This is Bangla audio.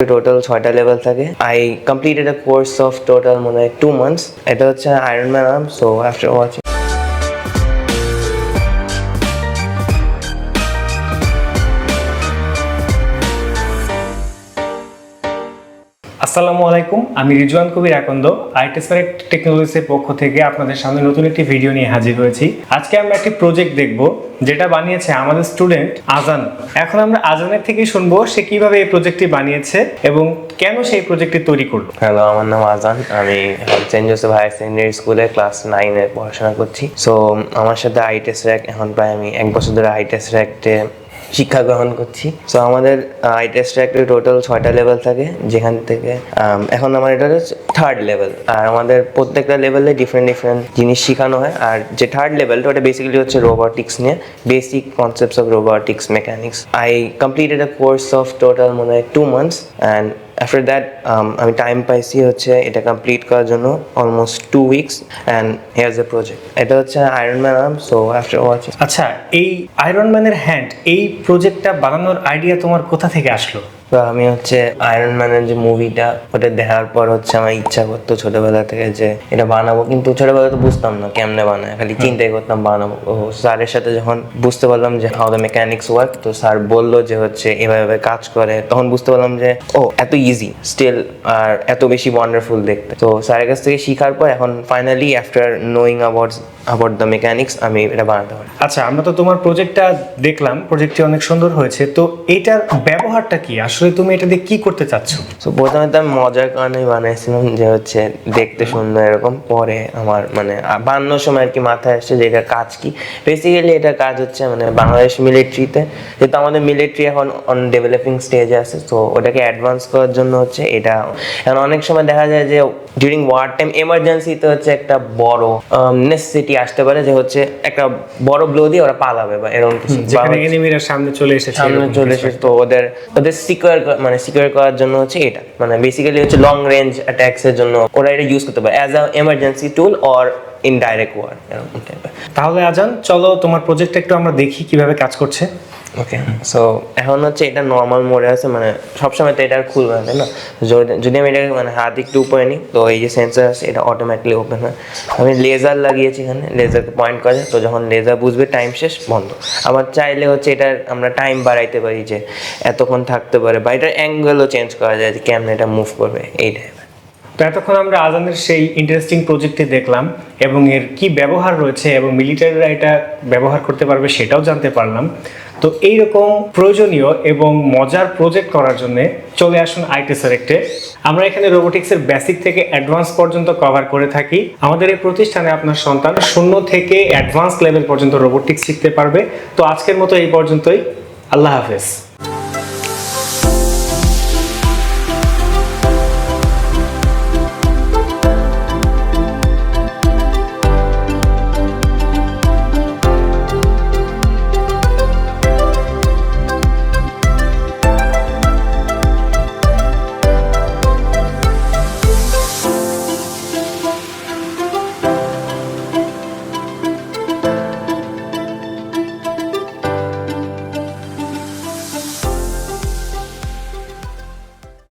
টোটাল ছয়টা লেভেল থাকে। I completed a course of total মনে হয় টু মান্থস এটা হচ্ছে Iron Man arm so after watching আসসালামু আলাইকুম, আমি রিজওয়ান কবির আকন্দ আইটেসপারেক্ট টেকনোলজিসের পক্ষ থেকে আপনাদের সামনে নতুন একটি ভিডিও নিয়ে হাজির হয়েছি। আজকে আমরা একটি প্রজেক্ট দেখব, যেটা বানিয়েছে আমাদের স্টুডেন্ট আজান। এখন আমরা আজানের থেকে শুনব সে কীভাবে এই প্রজেক্টটি বানিয়েছে এবং কেন সেই প্রজেক্টটি তৈরি করল। হ্যালো আমার নাম আজান। আমি সেন্ট জোসেফ হায়ার সেকেন্ডারি স্কুলে ক্লাস নাইনে পড়াশোনা করছি। সো আমার সাথে আইটেস র্যাক এখন প্রায় আমি এক বছর ধরে আইটেস র্যাকতে শিক্ষা গ্রহণ করছি। সো আমাদের আইটেস্টে একটা টোটাল ছয়টা লেভেল থাকে, যেখান থেকে এখন আমার এটা হচ্ছে থার্ড লেভেল আর আমাদের প্রত্যেকটা লেভেলে ডিফারেন্ট ডিফারেন্ট জিনিস শেখানো হয়। আর যে থার্ড লেভেলটা ওটা বেসিক্যালি হচ্ছে রোবটিক্স নিয়ে। Basic concepts of robotics mechanics I completed a course of total মনে হয় two months and after that um, আমি টাইম পাইছি হচ্ছে এটা কমপ্লিট করার জন্য almost two weeks and here's a project এটা হচ্ছে Iron Man arm so after watch আচ্ছা এই আয়রন ম্যানের হ্যান্ড এই প্রজেক্টটা বানানোর আইডিয়া তোমার কোথা থেকে আসলো? তো আমি হচ্ছে আয়রন ম্যানের যে মুভিটা ওটা দেখার পর হচ্ছে আমার ইচ্ছা করতো ছোটবেলা থেকে যে এটা বানাবো। কিন্তু ছোটবেলা তো বুঝতাম না কেমনে বানায় খালি চিন্তাই করতাম বানাবো। ও স্যারের সাথে যখন বুঝতে পারলাম যে হাউ দ্য মেকানিক্স ওয়ার্ক তো স্যার বলল যে হচ্ছে এভাবে কাজ করে। তখন বুঝতে পারলাম যে ও এত ইজি স্টিল আর এত বেশি ওয়ান্ডারফুল দেখতে। তো স্যারের কাছ থেকে শেখার পর এখন finally after knowing about about the mechanics আমি এটা বানাতে পারি। আচ্ছা আমরা তো তোমার প্রজেক্টটা দেখলাম প্রজেক্টটি অনেক সুন্দর হয়েছে। তো এটার ব্যবহারটা কি? আসলে তুমি এটা দিয়ে কি করতে চাচ্ছ? তো প্রথমে তো আমি মজার কারণেই বানাইছিলাম যে হচ্ছে দেখতে সুন্দর এরকম। পরে আমার মানে বানানোর সময় আর কি মাথায় আসছে যে এটার কাজ কি। বেসিক্যালি এটা কাজ হচ্ছে মানে বাংলাদেশ মিলিটারিতে যেহেতু আমাদের মিলিটারি এখন অন ডেভেলপিং স্টেজে আছে তো ওটাকে অ্যাডভান্স করার জন্য হচ্ছে এটা। এখন অনেক সময় দেখা যায় যে ডিউরিং ওয়ার টাইম এমার্জেন্সিতে হচ্ছে একটা বড় নেসেসিটি আসতে পারে যে হচ্ছে একটা বড় ব্লো দিয়ে ওরা পালাবে বা এরকম কিছু। সামনে চলে এসেছে সামনে চলে এসেছে তো ওদের ওদের সিকিউর মানে সিকিউর করার জন্য হচ্ছে এটা। মানে বেসিক্যালি হচ্ছে লং রেঞ্জ এর জন্য ওরা এটা ইউজ করতে পারে as a emergency tool or indirect war এরকম তাহলে আজান, চলো তোমার প্রজেক্টটা একটু আমরা দেখি কীভাবে কাজ করছে। ওকে সো এখন হচ্ছে এটা নর্মাল মোডে আছে মানে সবসময় তো এটা খুলবে না, তাই না? যদি আমি এটাকে মানে হাত একটু উপরে নিই, তো এই যে সেন্সর আছে, এটা অটোমেটিকলি ওপেন হয়। আমি লেজার লাগিয়েছি এখানে লেজারকে পয়েন্ট করে তো যখন লেজার বুঝবে টাইম শেষ, বন্ধ। আবার চাইলে হচ্ছে এটার আমরা টাইম বাড়াইতে পারি যে এতক্ষণ থাকতে পারে, বা এটার অ্যাঙ্গেলও চেঞ্জ করা যায় যে কেমন এটা মুভ করবে, এই টাইপের তো এতক্ষণ আমরা আজানের সেই ইন্টারেস্টিং প্রজেক্টটি দেখলাম, এবং এর কি ব্যবহার রয়েছে, এবং মিলিটারিরা এটা ব্যবহার করতে পারবে সেটাও জানতে পারলাম। তো এইরকম প্রয়োজনীয় এবং মজার প্রজেক্ট করার জন্য চলে আসুন আইটি সিলেক্টে আমরা এখানে রোবোটিক্সের বেসিক থেকে অ্যাডভান্স পর্যন্ত কভার করে থাকি। আমাদের এই প্রতিষ্ঠানে আপনার সন্তান শূন্য থেকে অ্যাডভান্স লেভেল পর্যন্ত রোবোটিক্স শিখতে পারবে। তো আজকের মতো এই পর্যন্তই। আল্লাহ হাফেজ।